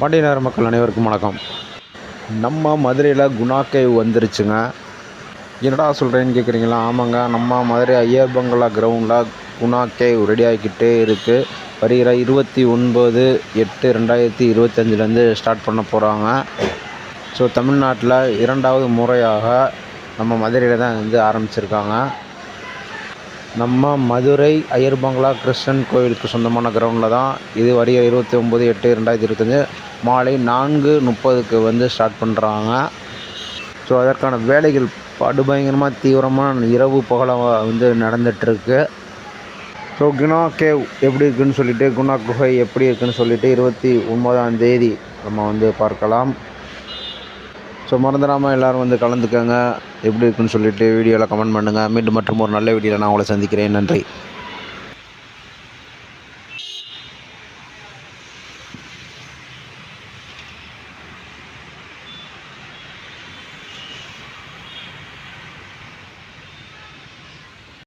பாண்டியநகர் மக்கள் அனைவருக்கும் வணக்கம். நம்ம மதுரையில் குணா கேவ் வந்துருச்சுங்க. என்னடா சொல்கிறேன்னு கேட்குறீங்களா ஆமாங்க நம்ம மதுரை ஐயர் பங்களா கிரவுண்டில் குணா கேவ் ரெடி ஆகிக்கிட்டே இருக்குது வருகிற இருபத்தி ஒன்பது எட்டு ரெண்டாயிரத்தி இருபத்தஞ்சிலேருந்து ஸ்டார்ட் பண்ண போகிறாங்க ஸோ தமிழ்நாட்டில் இரண்டாவது முறையாக நம்ம மதுரையில் தான் வந்து ஆரம்பிச்சிருக்காங்க. நம்ம மதுரை ஐயர் பங்களா கிருஷ்ணன் கோவிலுக்கு சொந்தமான கிரவுண்டில் தான் இது வரைய இருபத்தி ஒம்பது எட்டு ரெண்டாயிரத்தி இருபத்தஞ்சி மாலை நான்கு முப்பதுக்கு வந்து ஸ்டார்ட் பண்ணுறாங்க ஸோ அதற்கான வேலைகள் படுபயங்கரமாக தீவிரமாக இரவு பகலாக வந்து நடந்துகிட்ருக்கு ஸோ குணா கேவ் எப்படி இருக்குன்னு சொல்லிட்டு குணா குகை எப்படி இருக்குன்னு சொல்லிட்டு இருபத்தி ஒன்பதாம் தேதி நம்ம வந்து பார்க்கலாம். ஸோ மறந்துடாமல் எல்லோரும் வந்து கலந்துக்கங்க. எப்படி இருக்குன்னு சொல்லிட்டு வீடியோவில் கமெண்ட் பண்ணுங்கள் மீண்டும் மற்றும் ஒரு நல்ல வீடியோவில் நான் உங்களை சந்திக்கிறேன். நன்றி.